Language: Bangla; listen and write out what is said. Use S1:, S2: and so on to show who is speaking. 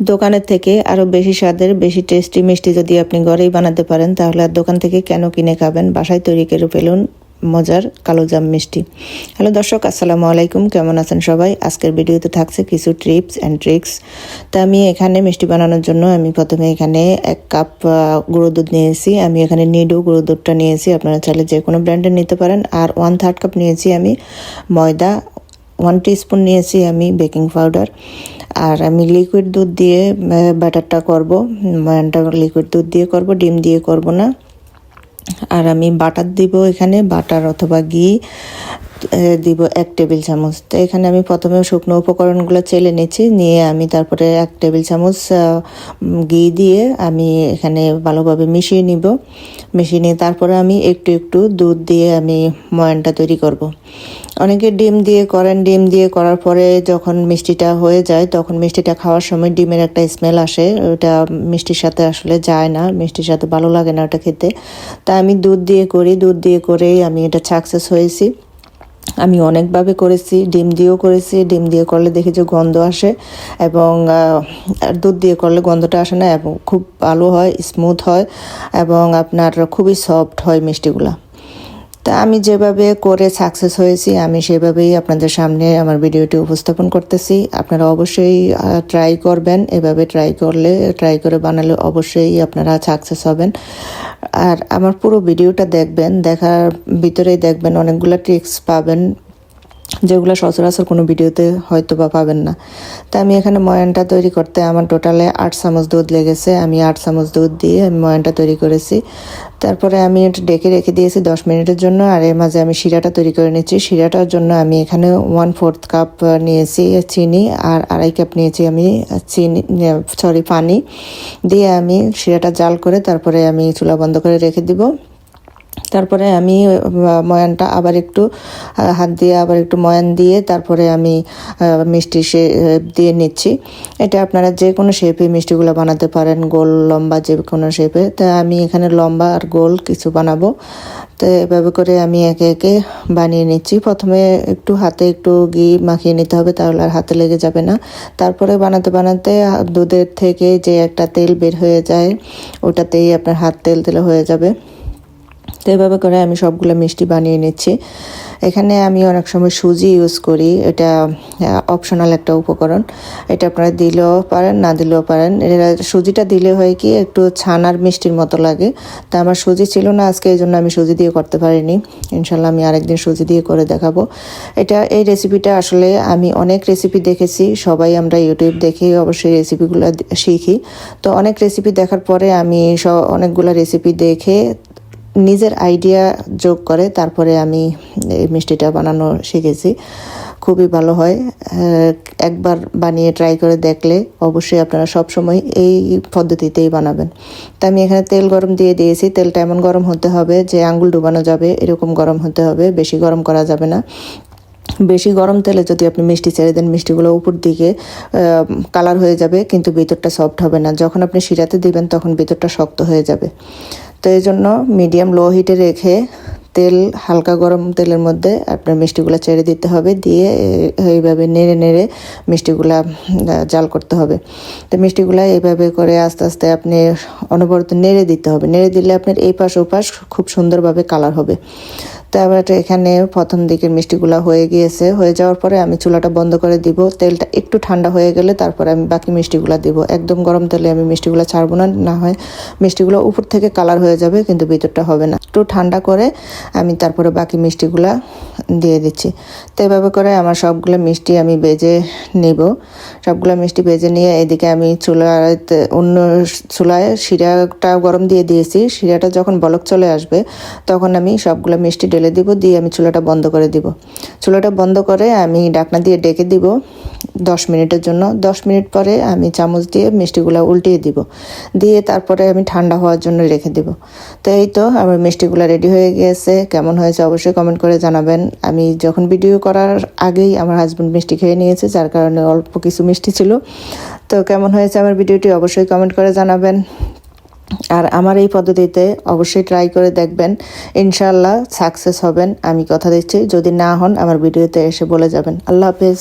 S1: দোকানের থেকে আরও বেশি স্বাদের, বেশি টেস্টি মিষ্টি যদি আপনি ঘরেই বানাতে পারেন, তাহলে আর দোকান থেকে কেন কিনে খাবেন? বাসায় তৈরি করে ফেলুন মজার কালোজাম মিষ্টি। হ্যালো দর্শক, আসসালামু আলাইকুম। কেমন আছেন সবাই? আজকের ভিডিওতে থাকছে কিছু ট্রিপস অ্যান্ড ট্রিক্স তা আমি এখানে মিষ্টি বানানোর জন্য আমি প্রথমে এখানে এক কাপ গুঁড়ো দুধ নিয়েছি। আমি এখানে নিডো গুঁড়ো দুধটা নিয়েছি। আপনারা চাইলে যে কোনো ব্র্যান্ডের নিতে পারেন। আর ওয়ান থার্ড কাপ নিয়েছি আমি ময়দা। ওয়ান স্পুন নিয়েছি আমি বেকিং পাউডার আর আমি লিকুইড দুধ দিয়ে ব্যাটারটা করব, ময়ানটা লিকুইড দুধ দিয়ে করব, ডিম দিয়ে করব না। আর আমি বাটার দিব এখানে বাটার অথবা ঘি দিব এক টেবিল চামচ। তো এখানে আমি প্রথমে শুকনো উপকরণগুলো চেলে নিচ্ছি, নিয়ে আমি তারপরে এক টেবিল চামচ ঘি দিয়ে আমি এখানে ভালোভাবে মিশিয়ে নিব। মিশিয়ে নিয়ে তারপরে আমি একটু একটু দুধ দিয়ে আমি ময়ানটা তৈরি করব। অনেকে ডিম দিয়ে করেন, ডিম দিয়ে করার পরে যখন মিষ্টিটা হয়ে যায়, তখন মিষ্টিটা খাওয়ার সময় ডিমের একটা স্মেল আসে। ওটা মিষ্টির সাথে আসলে যায় না, মিষ্টির সাথে ভালো লাগে না ওটা খেতে। তা আমি দুধ দিয়ে করি, দুধ দিয়ে করেই আমি এটা সাকসেস হয়েছি। আমি অনেকভাবে করেছি, ডিম দিয়েও করেছি, ডিম দিয়ে করলে দেখি যে গন্ধ আসে এবং দুধ দিয়ে করলে গন্ধটা আসে না এবং খুব ভালো হয় স্মুথ হয় এবং আপনার খুবই সফট হয় মিষ্টিগুলা। তা আমি যেভাবে করে সাকসেস হয়েছি, আমি সেভাবেই আপনাদের সামনে আমার ভিডিওটি উপস্থাপন করতেছি। আপনারা অবশ্যই ট্রাই করবেন। এভাবে ট্রাই করলে ট্রাই করে বানালে অবশ্যই আপনারা সাকসেস হবেন। আর আমার পুরো ভিডিওটা দেখবেন দেখার ভিতরেই দেখবেন অনেকগুলো ট্রিক্স পাবেন। যেগুলো সচরাচর কোনো ভিডিওতে হয়তো বা পাবেন না। তা আমি এখানে ময়ানটা তৈরি করতে আমার টোটালে আট চামচ দুধ লেগেছে। আমি আট চামচ দুধ দিয়ে আমি ময়ানটা তৈরি করেছি। তারপরে আমি এটা ডেকে রেখে দিয়েছি দশ মিনিটের জন্য। আর এর মাঝে আমি শিরাটা তৈরি করে নিচ্ছি। শিরাটার জন্য আমি এখানে ওয়ান ফোর্থ কাপ নিয়েছি চিনি আর আড়াই কাপ নিয়েছি আমি চিনি সরি পানি। দিয়ে আমি শিরাটা জাল করে তারপরে আমি চুলা বন্ধ করে রেখে দিব। তারপরে আমি ময়ানটা আবার একটু হাত দিয়ে আবার একটু ময়ান দিয়ে তারপরে আমি মিষ্টি সে দিয়ে নিচ্ছি। এটা আপনারা যে কোনো শেপে মিষ্টিগুলো বানাতে পারেন, গোল, লম্বা যে কোনো শেপে তা আমি এখানে লম্বা আর গোল কিছু বানাবো। তো এভাবে করে আমি একে একে বানিয়ে নিচ্ছি। প্রথমে একটু হাতে একটু ঘি মাখিয়ে নিতে হবে, তাহলে আর হাতে লেগে যাবে না। তারপরে বানাতে বানাতে দুধের থেকে যে একটা তেল বের হয়ে যায়, ওটাতেই আপনার হাত তেল তেলে হয়ে যাবে। তো এভাবে করে আমি সবগুলো মিষ্টি বানিয়ে নিচ্ছি। এখানে আমি অনেক সময় সুজি ইউজ করি। এটা অপশনাল একটা উপকরণ। এটা আপনারা দিলেও পারেন, না দিলেও পারেন। এটা সুজিটা দিলে হয় কি, একটু ছানার মিষ্টির মতো লাগে। তা আমার সুজি ছিল না, আজকে এই জন্য আমি সুজি দিয়ে করতে পারিনি। ইনশাল্লাহ আমি আরেকদিন সুজি দিয়ে করে দেখাবো। এটা, এই রেসিপিটা আসলে আমি অনেক রেসিপি দেখেছি। সবাই আমরা ইউটিউব দেখে অবশ্যই রেসিপিগুলো শিখি। তো অনেক রেসিপি দেখার পরে আমি অনেকগুলো রেসিপি দেখে নিজের আইডিয়া যোগ করে, তারপরে আমি এই মিষ্টিটা বানানো শিখেছি। খুবই ভালো হয়। একবার বানিয়ে ট্রাই করে দেখলে অবশ্যই আপনারা সব সময় এই পদ্ধতিতেই বানাবেন। তা আমি এখানে তেল গরম দিয়ে দিয়েছি। তেলটা এমন গরম হতে হবে যে আঙ্গুল ডুবানো যাবে, এরকম গরম হতে হবে। বেশি গরম করা যাবে না। বেশি গরম তেলে যদি আপনি মিষ্টি ছেড়ে দেন, মিষ্টিগুলো উপর দিকে কালার হয়ে যাবে, কিন্তু ভিতরটা সফট হবে না। যখন আপনি শিরাতে দিবেন, তখন ভিতরটা শক্ত হয়ে যাবে। তো এই জন্য মিডিয়াম লো হিটে রেখে তেল, হালকা গরম তেলের মধ্যে আপনার মিষ্টিগুলো ছেড়ে দিতে হবে। দিয়ে এইভাবে নেড়ে নেড়ে মিষ্টিগুলা জাল করতে হবে। তো মিষ্টিগুলা এইভাবে করে আস্তে আস্তে আপনি অনবরত নেড়ে দিতে হবে। নেড়ে দিলে আপনার এই পাশ ও পাশ খুব সুন্দরভাবে কালার হবে। তারপর এখানে প্রথম দিকের মিষ্টিগুলো হয়ে গিয়েছে। হয়ে যাওয়ার পরে আমি চুলাটা বন্ধ করে দিব। তেলটা একটু ঠান্ডা হয়ে গেলে তারপরে আমি বাকি মিষ্টিগুলো দিব। একদম গরম তেলে আমি মিষ্টিগুলো ছাড়বো না। না হয় মিষ্টিগুলো উপর থেকে কালার হয়ে যাবে, কিন্তু ভিতরটা হবে না। একটু ঠান্ডা করে আমি তারপরে বাকি মিষ্টিগুলো দিয়ে দিচ্ছি। তো এভাবে করে আমার সবগুলো মিষ্টি আমি বেজে নিব। সবগুলো মিষ্টি বেজে নিয়ে এদিকে আমি চুলাতে অন্য চুলায় শিরাটা গরম দিয়ে দিয়েছি। শিরাটা যখন বলক চলে আসবে, তখন আমি সবগুলো মিষ্টি ঢেলে দিব, দিয়ে আমি চুলাটা বন্ধ করে দিব। চুলাটা বন্ধ করে আমি ডাকনা দিয়ে ডেকে দিব দশ মিনিটের জন্য। দশ মিনিট পরে আমি চামচ দিয়ে মিষ্টিগুলো উল্টিয়ে দিব। দিয়ে তারপরে আমি ঠান্ডা হওয়ার জন্য রেখে দিব। তো এই তো আমার মিষ্টিগুলো রেডি হয়ে গিয়েছে কেমন হয়েছে অবশ্যই কমেন্ট করে জানাবেন। আমি যখন ভিডিও করার আগেই আমার হাজব্যান্ড মিষ্টি খেয়ে নিয়েছে, যার কারণে অল্প কিছু মিষ্টি ছিল। তো কেমন হয়েছে আমার ভিডিওটি অবশ্যই কমেন্ট করে জানাবেন। আর আমার এই পদ্ধতিতে অবশ্যই ট্রাই করে দেখবেন। ইনশাল্লাহ সাকসেস হবেন। আমি কথা দিচ্ছি। যদি না হন আমার ভিডিওতে এসে বলে যাবেন। আল্লাহ হাফেজ।